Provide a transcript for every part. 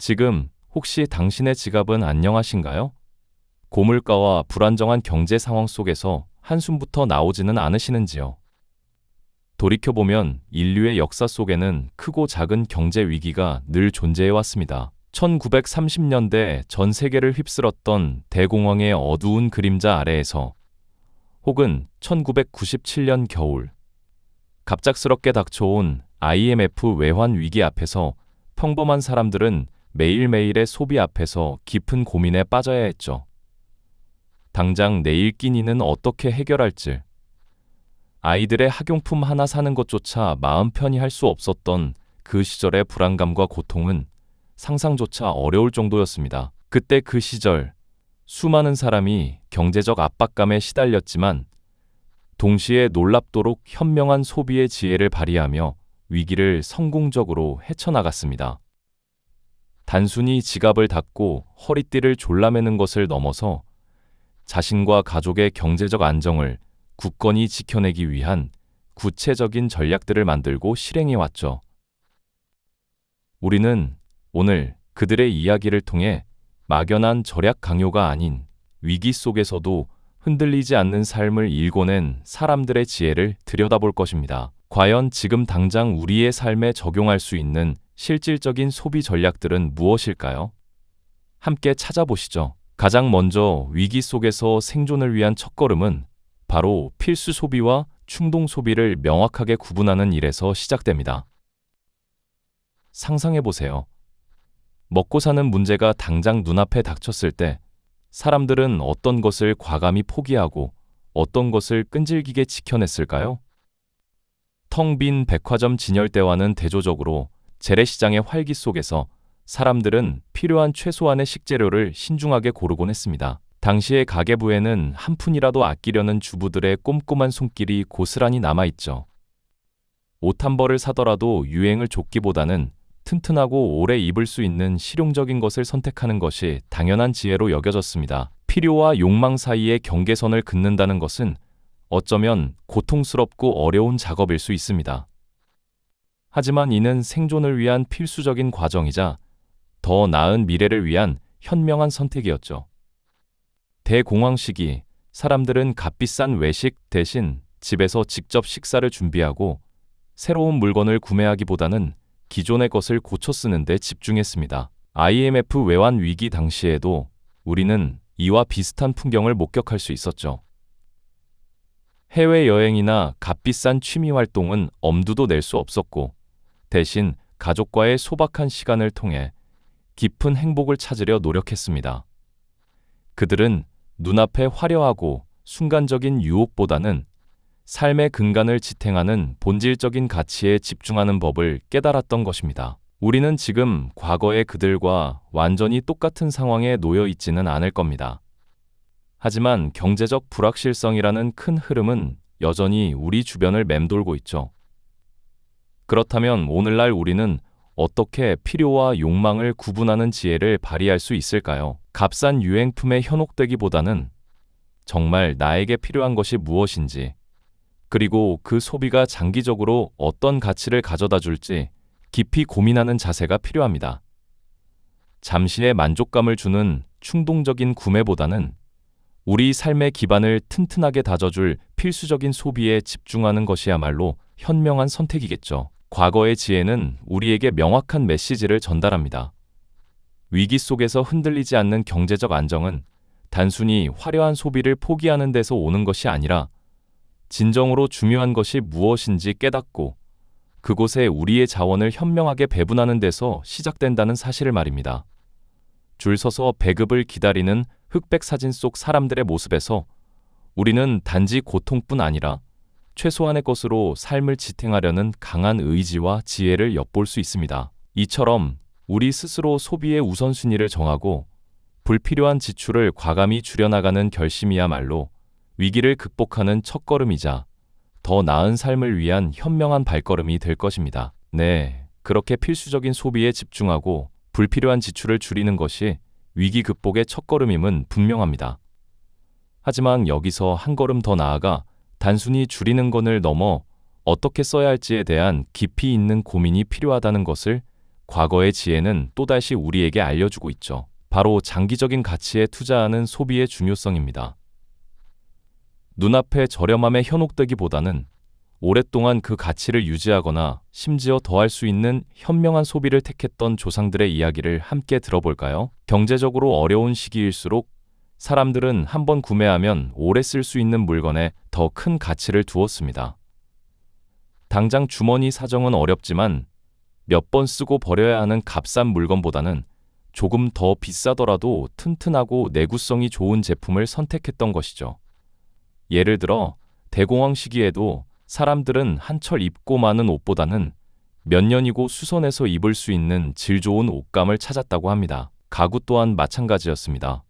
지금 혹시 당신의 지갑은 안녕하신가요? 고물가와 불안정한 경제 상황 속에서 한숨부터 나오지는 않으시는지요? 돌이켜보면 인류의 역사 속에는 크고 작은 경제 위기가 늘 존재해 왔습니다. 1930년대 전 세계를 휩쓸었던 대공황의 어두운 그림자 아래에서 혹은 1997년 겨울 갑작스럽게 닥쳐온 IMF 외환 위기 앞에서 평범한 사람들은 매일매일의 소비 앞에서 깊은 고민에 빠져야 했죠. 당장 내일 끼니는 어떻게 해결할지, 아이들의 학용품 하나 사는 것조차 마음 편히 할 수 없었던 그 시절의 불안감과 고통은 상상조차 어려울 정도였습니다. 그때 그 시절, 수많은 사람이 경제적 압박감에 시달렸지만 동시에 놀랍도록 현명한 소비의 지혜를 발휘하며 위기를 성공적으로 헤쳐나갔습니다. 단순히 지갑을 닫고 허리띠를 졸라매는 것을 넘어서 자신과 가족의 경제적 안정을 굳건히 지켜내기 위한 구체적인 전략들을 만들고 실행해 왔죠. 우리는 오늘 그들의 이야기를 통해 막연한 절약 강요가 아닌 위기 속에서도 흔들리지 않는 삶을 일궈낸 사람들의 지혜를 들여다볼 것입니다. 과연 지금 당장 우리의 삶에 적용할 수 있는 실질적인 소비 전략들은 무엇일까요? 함께 찾아보시죠. 가장 먼저 위기 속에서 생존을 위한 첫걸음은 바로 필수 소비와 충동 소비를 명확하게 구분하는 일에서 시작됩니다. 상상해 보세요. 먹고 사는 문제가 당장 눈앞에 닥쳤을 때 사람들은 어떤 것을 과감히 포기하고 어떤 것을 끈질기게 지켜냈을까요? 텅 빈 백화점 진열대와는 대조적으로 재래시장의 활기 속에서 사람들은 필요한 최소한의 식재료를 신중하게 고르곤 했습니다. 당시의 가계부에는 한 푼이라도 아끼려는 주부들의 꼼꼼한 손길이 고스란히 남아있죠. 옷 한 벌을 사더라도 유행을 쫓기보다는 튼튼하고 오래 입을 수 있는 실용적인 것을 선택하는 것이 당연한 지혜로 여겨졌습니다. 필요와 욕망 사이의 경계선을 긋는다는 것은 어쩌면 고통스럽고 어려운 작업일 수 있습니다. 하지만 이는 생존을 위한 필수적인 과정이자 더 나은 미래를 위한 현명한 선택이었죠. 대공황 시기, 사람들은 값비싼 외식 대신 집에서 직접 식사를 준비하고 새로운 물건을 구매하기보다는 기존의 것을 고쳐 쓰는 데 집중했습니다. IMF 외환 위기 당시에도 우리는 이와 비슷한 풍경을 목격할 수 있었죠. 해외여행이나 값비싼 취미 활동은 엄두도 낼 수 없었고, 대신 가족과의 소박한 시간을 통해 깊은 행복을 찾으려 노력했습니다. 그들은 눈앞에 화려하고 순간적인 유혹보다는 삶의 근간을 지탱하는 본질적인 가치에 집중하는 법을 깨달았던 것입니다. 우리는 지금 과거의 그들과 완전히 똑같은 상황에 놓여 있지는 않을 겁니다. 하지만 경제적 불확실성이라는 큰 흐름은 여전히 우리 주변을 맴돌고 있죠. 그렇다면 오늘날 우리는 어떻게 필요와 욕망을 구분하는 지혜를 발휘할 수 있을까요? 값싼 유행품에 현혹되기보다는 정말 나에게 필요한 것이 무엇인지, 그리고 그 소비가 장기적으로 어떤 가치를 가져다 줄지 깊이 고민하는 자세가 필요합니다. 잠시의 만족감을 주는 충동적인 구매보다는 우리 삶의 기반을 튼튼하게 다져줄 필수적인 소비에 집중하는 것이야말로 현명한 선택이겠죠. 과거의 지혜는 우리에게 명확한 메시지를 전달합니다. 위기 속에서 흔들리지 않는 경제적 안정은 단순히 화려한 소비를 포기하는 데서 오는 것이 아니라 진정으로 중요한 것이 무엇인지 깨닫고 그곳에 우리의 자원을 현명하게 배분하는 데서 시작된다는 사실을 말입니다. 줄 서서 배급을 기다리는 흑백 사진 속 사람들의 모습에서 우리는 단지 고통뿐 아니라 최소한의 것으로 삶을 지탱하려는 강한 의지와 지혜를 엿볼 수 있습니다. 이처럼 우리 스스로 소비의 우선순위를 정하고 불필요한 지출을 과감히 줄여나가는 결심이야말로 위기를 극복하는 첫걸음이자 더 나은 삶을 위한 현명한 발걸음이 될 것입니다. 네, 그렇게 필수적인 소비에 집중하고 불필요한 지출을 줄이는 것이 위기 극복의 첫걸음임은 분명합니다. 하지만 여기서 한 걸음 더 나아가 단순히 줄이는 것을 넘어 어떻게 써야 할지에 대한 깊이 있는 고민이 필요하다는 것을 과거의 지혜는 또다시 우리에게 알려주고 있죠. 바로 장기적인 가치에 투자하는 소비의 중요성입니다. 눈앞의 저렴함에 현혹되기보다는 오랫동안 그 가치를 유지하거나 심지어 더할 수 있는 현명한 소비를 택했던 조상들의 이야기를 함께 들어볼까요? 경제적으로 어려운 시기일수록 사람들은 한번 구매하면 오래 쓸 수 있는 물건에 더 큰 가치를 두었습니다. 당장 주머니 사정은 어렵지만 몇 번 쓰고 버려야 하는 값싼 물건보다는 조금 더 비싸더라도 튼튼하고 내구성이 좋은 제품을 선택했던 것이죠. 예를 들어 대공황 시기에도 사람들은 한철 입고 마는 옷보다는 몇 년이고 수선해서 입을 수 있는 질 좋은 옷감을 찾았다고 합니다. 가구 또한 마찬가지였습니다.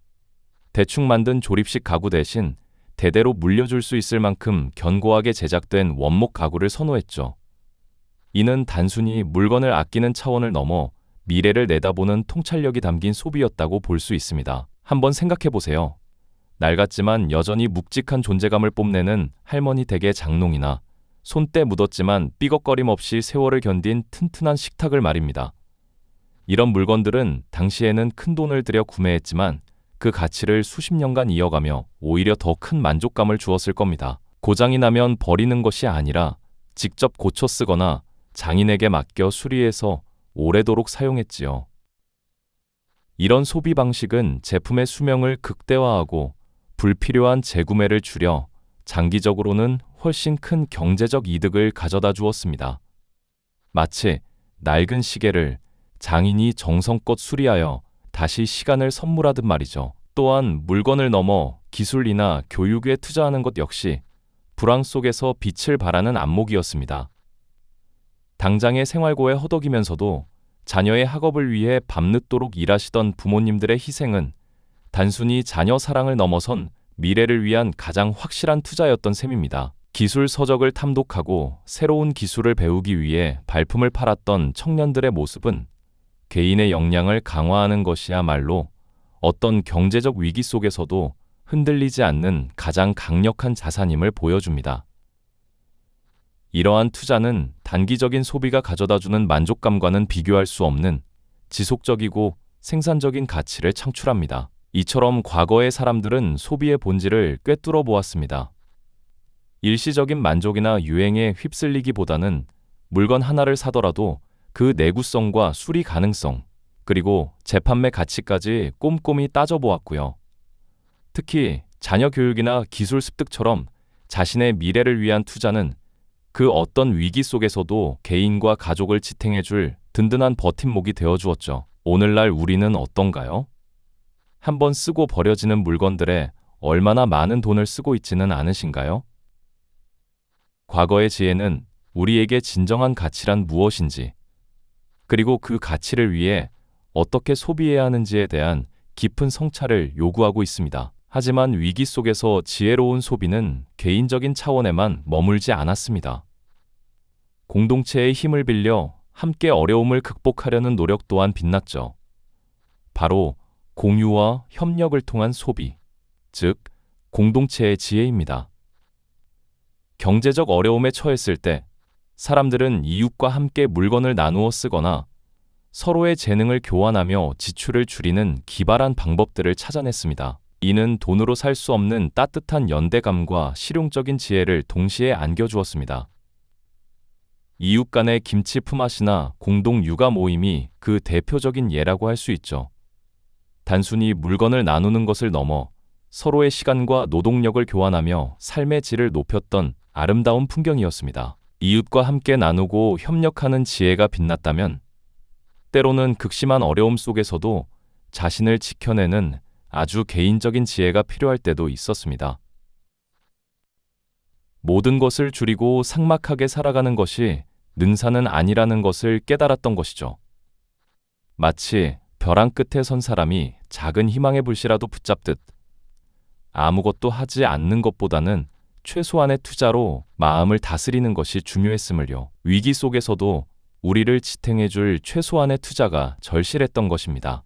대충 만든 조립식 가구 대신 대대로 물려줄 수 있을 만큼 견고하게 제작된 원목 가구를 선호했죠. 이는 단순히 물건을 아끼는 차원을 넘어 미래를 내다보는 통찰력이 담긴 소비였다고 볼 수 있습니다. 한번 생각해 보세요. 낡았지만 여전히 묵직한 존재감을 뽐내는 할머니 댁의 장롱이나 손때 묻었지만 삐걱거림 없이 세월을 견딘 튼튼한 식탁을 말입니다. 이런 물건들은 당시에는 큰 돈을 들여 구매했지만 그 가치를 수십 년간 이어가며 오히려 더 큰 만족감을 주었을 겁니다. 고장이 나면 버리는 것이 아니라 직접 고쳐 쓰거나 장인에게 맡겨 수리해서 오래도록 사용했지요. 이런 소비 방식은 제품의 수명을 극대화하고 불필요한 재구매를 줄여 장기적으로는 훨씬 큰 경제적 이득을 가져다 주었습니다. 마치 낡은 시계를 장인이 정성껏 수리하여 다시 시간을 선물하듯 말이죠. 또한 물건을 넘어 기술이나 교육에 투자하는 것 역시 불황 속에서 빛을 발하는 안목이었습니다. 당장의 생활고에 허덕이면서도 자녀의 학업을 위해 밤늦도록 일하시던 부모님들의 희생은 단순히 자녀 사랑을 넘어선 미래를 위한 가장 확실한 투자였던 셈입니다. 기술 서적을 탐독하고 새로운 기술을 배우기 위해 발품을 팔았던 청년들의 모습은 개인의 역량을 강화하는 것이야말로 어떤 경제적 위기 속에서도 흔들리지 않는 가장 강력한 자산임을 보여줍니다. 이러한 투자는 단기적인 소비가 가져다주는 만족감과는 비교할 수 없는 지속적이고 생산적인 가치를 창출합니다. 이처럼 과거의 사람들은 소비의 본질을 꿰뚫어 보았습니다. 일시적인 만족이나 유행에 휩쓸리기보다는 물건 하나를 사더라도 그 내구성과 수리 가능성, 그리고 재판매 가치까지 꼼꼼히 따져보았고요. 특히 자녀 교육이나 기술 습득처럼 자신의 미래를 위한 투자는 그 어떤 위기 속에서도 개인과 가족을 지탱해줄 든든한 버팀목이 되어 주었죠. 오늘날 우리는 어떤가요? 한번 쓰고 버려지는 물건들에 얼마나 많은 돈을 쓰고 있지는 않으신가요? 과거의 지혜는 우리에게 진정한 가치란 무엇인지, 그리고 그 가치를 위해 어떻게 소비해야 하는지에 대한 깊은 성찰을 요구하고 있습니다. 하지만 위기 속에서 지혜로운 소비는 개인적인 차원에만 머물지 않았습니다. 공동체의 힘을 빌려 함께 어려움을 극복하려는 노력 또한 빛났죠. 바로 공유와 협력을 통한 소비, 즉, 공동체의 지혜입니다. 경제적 어려움에 처했을 때 사람들은 이웃과 함께 물건을 나누어 쓰거나 서로의 재능을 교환하며 지출을 줄이는 기발한 방법들을 찾아냈습니다. 이는 돈으로 살 수 없는 따뜻한 연대감과 실용적인 지혜를 동시에 안겨주었습니다. 이웃 간의 김치 품앗이나 공동 육아 모임이 그 대표적인 예라고 할 수 있죠. 단순히 물건을 나누는 것을 넘어 서로의 시간과 노동력을 교환하며 삶의 질을 높였던 아름다운 풍경이었습니다. 이웃과 함께 나누고 협력하는 지혜가 빛났다면 때로는 극심한 어려움 속에서도 자신을 지켜내는 아주 개인적인 지혜가 필요할 때도 있었습니다. 모든 것을 줄이고 삭막하게 살아가는 것이 능사는 아니라는 것을 깨달았던 것이죠. 마치 벼랑 끝에 선 사람이 작은 희망의 불씨라도 붙잡듯 아무것도 하지 않는 것보다는 최소한의 투자로 마음을 다스리는 것이 중요했음을요. 위기 속에서도 우리를 지탱해줄 최소한의 투자가 절실했던 것입니다.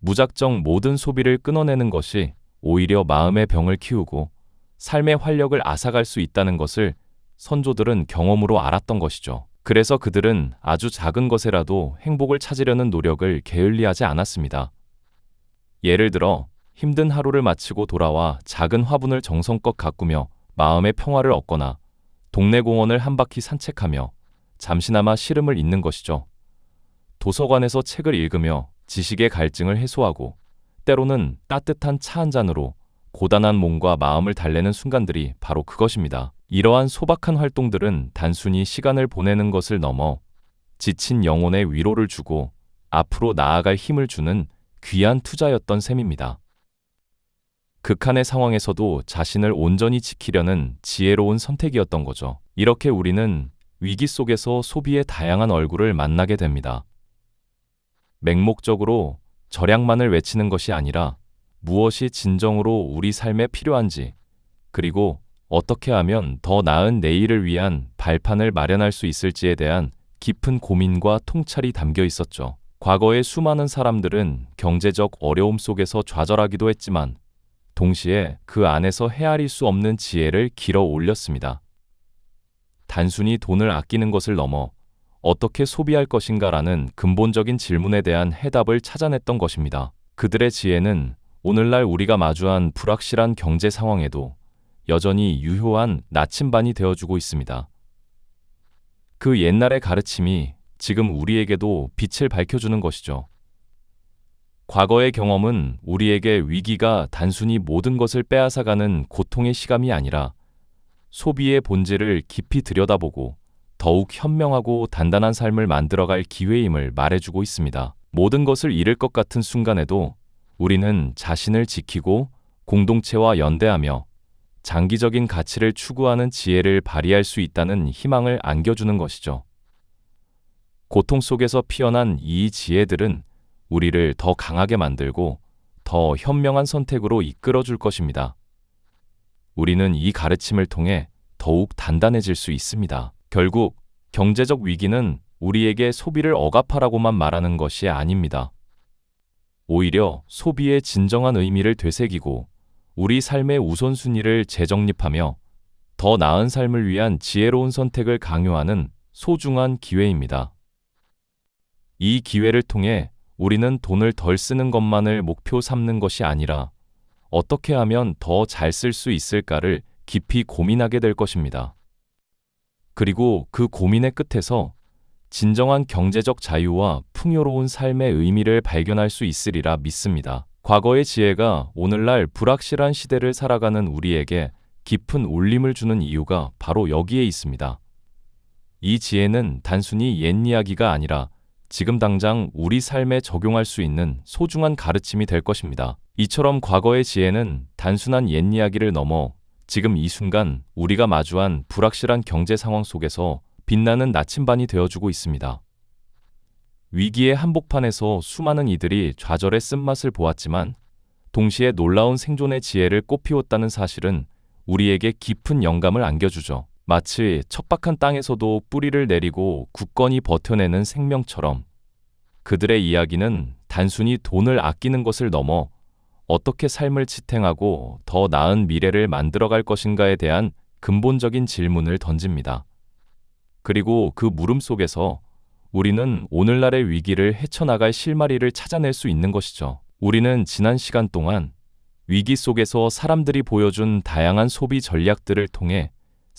무작정 모든 소비를 끊어내는 것이 오히려 마음의 병을 키우고 삶의 활력을 앗아갈 수 있다는 것을 선조들은 경험으로 알았던 것이죠. 그래서 그들은 아주 작은 것에라도 행복을 찾으려는 노력을 게을리하지 않았습니다. 예를 들어 힘든 하루를 마치고 돌아와 작은 화분을 정성껏 가꾸며 마음의 평화를 얻거나 동네 공원을 한 바퀴 산책하며 잠시나마 시름을 잊는 것이죠. 도서관에서 책을 읽으며 지식의 갈증을 해소하고 때로는 따뜻한 차 한 잔으로 고단한 몸과 마음을 달래는 순간들이 바로 그것입니다. 이러한 소박한 활동들은 단순히 시간을 보내는 것을 넘어 지친 영혼에 위로를 주고 앞으로 나아갈 힘을 주는 귀한 투자였던 셈입니다. 극한의 상황에서도 자신을 온전히 지키려는 지혜로운 선택이었던 거죠. 이렇게 우리는 위기 속에서 소비의 다양한 얼굴을 만나게 됩니다. 맹목적으로 절약만을 외치는 것이 아니라 무엇이 진정으로 우리 삶에 필요한지, 그리고 어떻게 하면 더 나은 내일을 위한 발판을 마련할 수 있을지에 대한 깊은 고민과 통찰이 담겨 있었죠. 과거의 수많은 사람들은 경제적 어려움 속에서 좌절하기도 했지만, 동시에 그 안에서 헤아릴 수 없는 지혜를 길어 올렸습니다. 단순히 돈을 아끼는 것을 넘어 어떻게 소비할 것인가라는 근본적인 질문에 대한 해답을 찾아냈던 것입니다. 그들의 지혜는 오늘날 우리가 마주한 불확실한 경제 상황에도 여전히 유효한 나침반이 되어주고 있습니다. 그 옛날의 가르침이 지금 우리에게도 빛을 밝혀주는 것이죠. 과거의 경험은 우리에게 위기가 단순히 모든 것을 빼앗아가는 고통의 시감이 아니라 소비의 본질을 깊이 들여다보고 더욱 현명하고 단단한 삶을 만들어갈 기회임을 말해주고 있습니다. 모든 것을 잃을 것 같은 순간에도 우리는 자신을 지키고 공동체와 연대하며 장기적인 가치를 추구하는 지혜를 발휘할 수 있다는 희망을 안겨주는 것이죠. 고통 속에서 피어난 이 지혜들은 우리를 더 강하게 만들고 더 현명한 선택으로 이끌어 줄 것입니다. 우리는 이 가르침을 통해 더욱 단단해질 수 있습니다. 결국 경제적 위기는 우리에게 소비를 억압하라고만 말하는 것이 아닙니다. 오히려 소비의 진정한 의미를 되새기고 우리 삶의 우선순위를 재정립하며 더 나은 삶을 위한 지혜로운 선택을 강요하는 소중한 기회입니다. 이 기회를 통해 우리는 돈을 덜 쓰는 것만을 목표 삼는 것이 아니라 어떻게 하면 더 잘 쓸 수 있을까를 깊이 고민하게 될 것입니다. 그리고 그 고민의 끝에서 진정한 경제적 자유와 풍요로운 삶의 의미를 발견할 수 있으리라 믿습니다. 과거의 지혜가 오늘날 불확실한 시대를 살아가는 우리에게 깊은 울림을 주는 이유가 바로 여기에 있습니다. 이 지혜는 단순히 옛 이야기가 아니라 지금 당장 우리 삶에 적용할 수 있는 소중한 가르침이 될 것입니다. 이처럼 과거의 지혜는 단순한 옛 이야기를 넘어 지금 이 순간 우리가 마주한 불확실한 경제 상황 속에서 빛나는 나침반이 되어주고 있습니다. 위기의 한복판에서 수많은 이들이 좌절의 쓴맛을 보았지만 동시에 놀라운 생존의 지혜를 꽃피웠다는 사실은 우리에게 깊은 영감을 안겨주죠. 마치 척박한 땅에서도 뿌리를 내리고 굳건히 버텨내는 생명처럼 그들의 이야기는 단순히 돈을 아끼는 것을 넘어 어떻게 삶을 지탱하고 더 나은 미래를 만들어갈 것인가에 대한 근본적인 질문을 던집니다. 그리고 그 물음 속에서 우리는 오늘날의 위기를 헤쳐나갈 실마리를 찾아낼 수 있는 것이죠. 우리는 지난 시간 동안 위기 속에서 사람들이 보여준 다양한 소비 전략들을 통해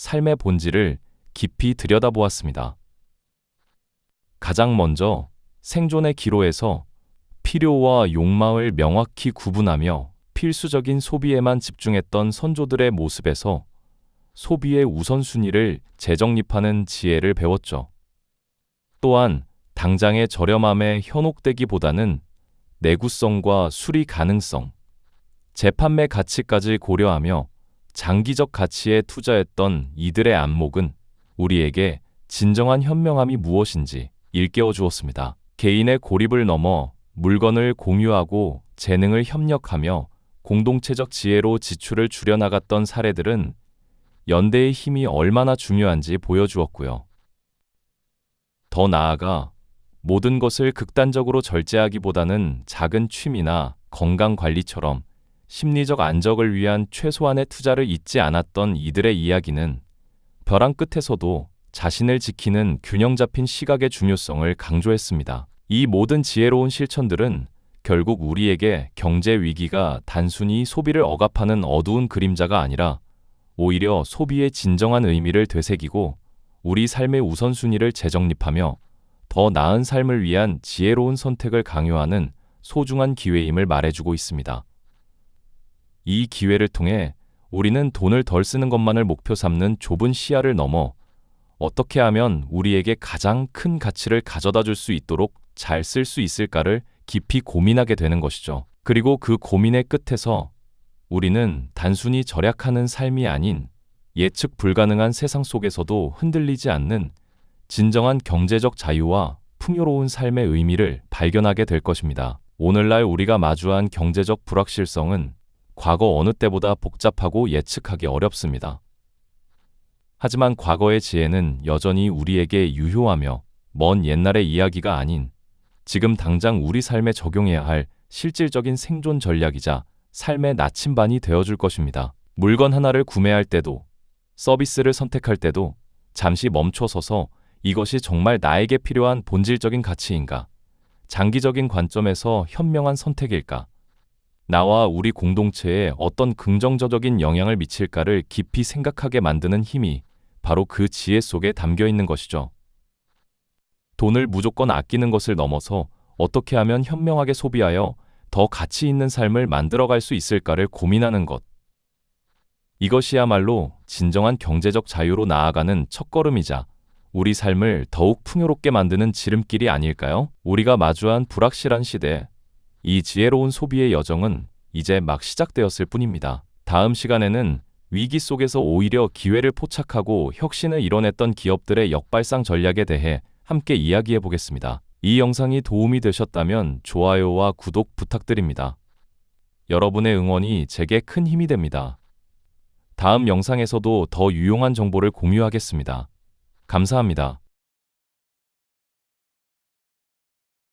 삶의 본질을 깊이 들여다보았습니다. 가장 먼저 생존의 기로에서 필요와 욕망을 명확히 구분하며 필수적인 소비에만 집중했던 선조들의 모습에서 소비의 우선순위를 재정립하는 지혜를 배웠죠. 또한 당장의 저렴함에 현혹되기보다는 내구성과 수리 가능성, 재판매 가치까지 고려하며 장기적 가치에 투자했던 이들의 안목은 우리에게 진정한 현명함이 무엇인지 일깨워 주었습니다. 개인의 고립을 넘어 물건을 공유하고 재능을 협력하며 공동체적 지혜로 지출을 줄여나갔던 사례들은 연대의 힘이 얼마나 중요한지 보여주었고요. 더 나아가 모든 것을 극단적으로 절제하기보다는 작은 취미나 건강 관리처럼 심리적 안정을 위한 최소한의 투자를 잊지 않았던 이들의 이야기는 벼랑 끝에서도 자신을 지키는 균형 잡힌 시각의 중요성을 강조했습니다. 이 모든 지혜로운 실천들은 결국 우리에게 경제 위기가 단순히 소비를 억압하는 어두운 그림자가 아니라 오히려 소비의 진정한 의미를 되새기고 우리 삶의 우선순위를 재정립하며 더 나은 삶을 위한 지혜로운 선택을 강요하는 소중한 기회임을 말해주고 있습니다. 이 기회를 통해 우리는 돈을 덜 쓰는 것만을 목표 삼는 좁은 시야를 넘어 어떻게 하면 우리에게 가장 큰 가치를 가져다 줄 수 있도록 잘 쓸 수 있을까를 깊이 고민하게 되는 것이죠. 그리고 그 고민의 끝에서 우리는 단순히 절약하는 삶이 아닌 예측 불가능한 세상 속에서도 흔들리지 않는 진정한 경제적 자유와 풍요로운 삶의 의미를 발견하게 될 것입니다. 오늘날 우리가 마주한 경제적 불확실성은 과거 어느 때보다 복잡하고 예측하기 어렵습니다. 하지만 과거의 지혜는 여전히 우리에게 유효하며 먼 옛날의 이야기가 아닌 지금 당장 우리 삶에 적용해야 할 실질적인 생존 전략이자 삶의 나침반이 되어줄 것입니다. 물건 하나를 구매할 때도 서비스를 선택할 때도 잠시 멈춰서서 이것이 정말 나에게 필요한 본질적인 가치인가? 장기적인 관점에서 현명한 선택일까? 나와 우리 공동체에 어떤 긍정적인 영향을 미칠까를 깊이 생각하게 만드는 힘이 바로 그 지혜 속에 담겨 있는 것이죠. 돈을 무조건 아끼는 것을 넘어서 어떻게 하면 현명하게 소비하여 더 가치 있는 삶을 만들어갈 수 있을까를 고민하는 것. 이것이야말로 진정한 경제적 자유로 나아가는 첫걸음이자 우리 삶을 더욱 풍요롭게 만드는 지름길이 아닐까요? 우리가 마주한 불확실한 시대, 이 지혜로운 소비의 여정은 이제 막 시작되었을 뿐입니다. 다음 시간에는 위기 속에서 오히려 기회를 포착하고 혁신을 이뤄냈던 기업들의 역발상 전략에 대해 함께 이야기해 보겠습니다. 이 영상이 도움이 되셨다면 좋아요와 구독 부탁드립니다. 여러분의 응원이 제게 큰 힘이 됩니다. 다음 영상에서도 더 유용한 정보를 공유하겠습니다. 감사합니다.